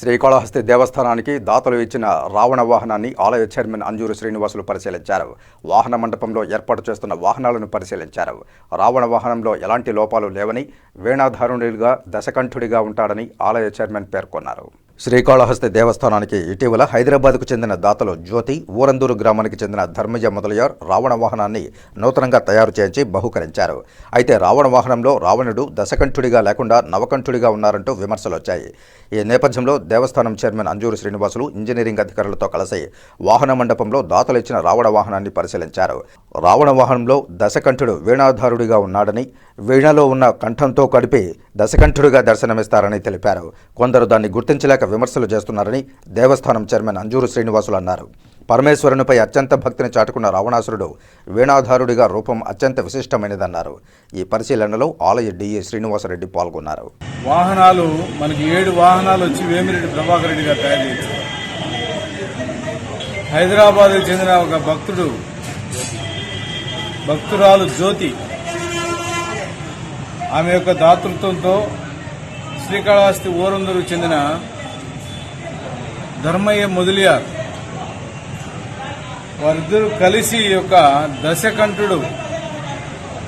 శ్రీకాళహస్తి దేవస్థానానికి దాతలు ఇచ్చిన రావణ వాహనాన్ని ఆలయ చైర్మన్ అంజూరు శ్రీనివాసులు పరిశీలించారు. వాహన మండపంలో ఏర్పాటు చేస్తున్న వాహనాలను పరిశీలించారు. రావణ వాహనంలో ఎలాంటి లోపాలు లేవని వీణాధారునిగా దశకంఠుడిగా ఉంటాడని ఆలయ చైర్మన్ పేర్కొన్నారు. శ్రీకాళహస్తి దేవస్థానానికి ఇటీవల హైదరాబాద్కు చెందిన దాతలు జ్యోతి ఊరందూరు గ్రామానికి చెందిన ధర్మజ మొదలయార్ రావణ వాహనాన్ని నూతనంగా తయారు చేయించి బహుకరించారు. అయితే రావణ వాహనంలో రావణుడు దశకంఠుడిగా లేకుండా నవకంఠుడిగా ఉన్నారంటూ విమర్శలు వచ్చాయి. ఈ నేపథ్యంలో దేవస్థానం చైర్మన్ అంజూరు శ్రీనివాసులు ఇంజనీరింగ్ అధికారులతో కలిసి వాహన మండపంలో దాతలు ఇచ్చిన రావణ వాహనాన్ని పరిశీలించారు. రావణ వాహనంలో దశకంఠుడు వీణాధారుడిగా ఉన్నాడని వీణలో ఉన్న కంఠంతో కడిపి దశకంఠుడిగా దర్శనమిస్తారని తెలిపారు. కొందరు దాన్ని గుర్తించలేక విమర్శలు చేస్తున్నారని దేవస్థానం చైర్మన్ అంజూరు శ్రీనివాసులు అన్నారు. పరమేశ్వరునిపై అత్యంత భక్తిని చాటుకున్న రావణాసురుడు వీణాధారుడిగా రూపం అత్యంత విశిష్టమైనదన్నారు. ఈ పరిశీలనలో ఆలయ డిఏ శ్రీనివాసరెడ్డి పాల్గొన్నారు. వాహనాలు మనకి ఏడు వాహనాలు వచ్చి వేమిరెడ్డి ప్రభాకర్ రెడ్డి గారు తయారు చేశారు. హైదరాబాద్కు చెందిన ఒక భక్తుడు భక్తురాలు జ్యోతి ఆమె యొక్క దాతృత్వంతో శ్రీకాళహస్తి ఊరందరు చెందిన ధర్మయ్య మొదలియార్. వారిద్దరూ కలిసి ఈ యొక్క దశకంఠుడు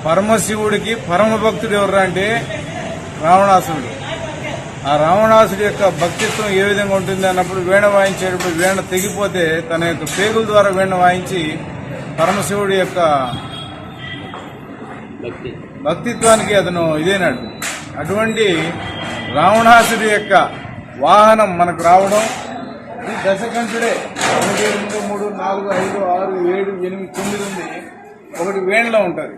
పరమశివుడికి పరమ భక్తుడు ఎవరు అంటే రావణాసురుడు. ఆ రావణాసుడి యొక్క భక్తిత్వం ఏ విధంగా ఉంటుంది అన్నప్పుడు వీణ వాయించేటప్పుడు వీణ తెగిపోతే తన యొక్క పేగుల ద్వారా వీణ వాయించి పరమశివుడి యొక్క భక్తిత్వానికి అతను ఇదేనాడు. అటువంటి రావణాసుడి యొక్క వాహనం మనకు రావడం ఇది దశకంఠుడే ఒకటి రెండు మూడు నాలుగు ఐదు ఆరు ఏడు ఎనిమిది తొమ్మిది ఉంది. ఒకటి వేణులో ఉంటుంది.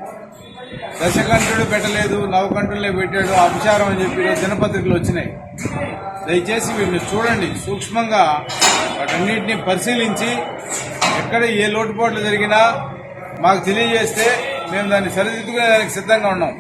దశకంఠుడు పెట్టలేదు నవకంఠులే పెట్టాడు అపచారం అని చెప్పి దినపత్రికలు వచ్చినాయి. దయచేసి వీటిని చూడండి సూక్ష్మంగా వాటన్నిటిని పరిశీలించి ఎక్కడ ఏ లోటుపాట్లు జరిగినా మాకు తెలియజేస్తే మేము దాన్ని సరిదిద్దుకునే దానికి సిద్ధంగా ఉన్నాం.